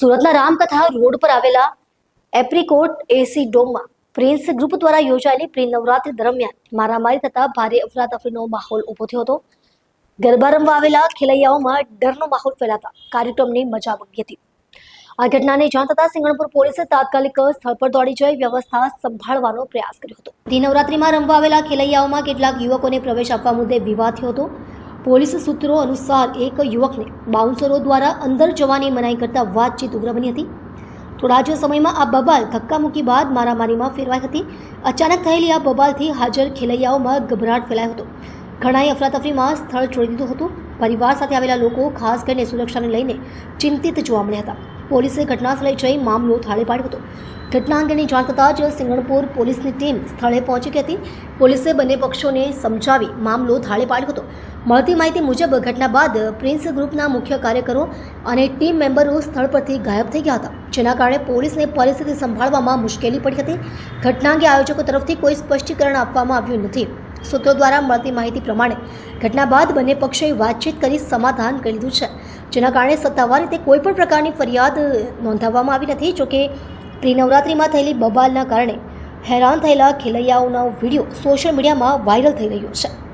સુરતના રામકથા રોડ પર આવેલા એપ્રિકોટ એસી ડોમમાં પ્રિન્સ ગ્રુપ દ્વારા યોજાયેલી પ્રી નવરાત્રી દરમિયાન મારામારી થતા ભારે અફરાતફરીનો માહોલ ઊભો થયો હતો. ગરબા રમવા આવેલા ખેલૈયાઓમાં ડરનો માહોલ ફેલાતા કાર્યક્રમની મજા બગી હતી. આ ઘટનાને જાણ થતાં સિંગણપુર પોલીસે તાત્કાલિક સ્થળ પર દોડી જઈ વ્યવસ્થા સંભાળવાનો પ્રયાસ કર્યો હતો. નવરાત્રીમાં રમવા આવેલા ખેલૈયાઓમાં કેટલાક યુવકોને પ્રવેશ આપવા મુદ્દે વિવાદ થયો હતો. પોલીસ સૂત્રો અનુસાર એક યુવકને બાઉન્સરો દ્વારા અંદર જવાની મનાઈ કરતા વાતચીત ઉગ્ર બની હતી. થોડા જ સમયમાં આ બબાલ ધક્કા મૂકી બાદ મારામારીમાં ફેરવાઈ હતી. અચાનક થયેલી આ બબાલથી હાજર ખેલૈયાઓમાં ગભરાટ ફેલાયો હતો. ઘણાએ અફરાતફરીમાં સ્થળ છોડી દીધું હતું. પરિવાર સાથે આવેલા લોકો ખાસ કરીને સુરક્ષાને લઈને ચિંતિત જોવા મળ્યા હતા. પોલીસે ઘટનાસ્થળે જઈ મામલો થાળે પાડ્યો હતો. ઘટના અંગેની જાણ થતાં જ સિંગણપુર પોલીસની ટીમ સ્થળે પહોંચી ગઈ હતી. પોલીસે બંને પક્ષોને સમજાવી મામલો થાળે પાડ્યો હતો. મળતી માહિતી મુજબ ઘટના બાદ પ્રિન્સ ગ્રુપના મુખ્ય કાર્યકરો અને ટીમ મેમ્બરો સ્થળ પરથી ગાયબ થઈ ગયા હતા, જેના કારણે પોલીસને પરિસ્થિતિ સંભાળવામાં મુશ્કેલી પડી હતી. ઘટના અંગે આયોજકો તરફથી કોઈ સ્પષ્ટીકરણ આપવામાં આવ્યું નથી. સૂત્રો દ્વારા મળતી માહિતી પ્રમાણે ઘટના બાદ બંને પક્ષોએ વાતચીત કરી સમાધાન કરી લીધું છે. જેના કારણે સત્તાવાર રીતે કોઈ પણ પ્રકારની ફરિયાદ નોંધાવવામાં આવી નથી, જોકે ત્રિનવરાત્રિમાં થયેલી બબાલના કારણે હેરાન થયેલા ખેલૈયાઓનો વીડિયો સોશિયલ મીડિયામાં વાયરલ થઈ રહ્યો છે.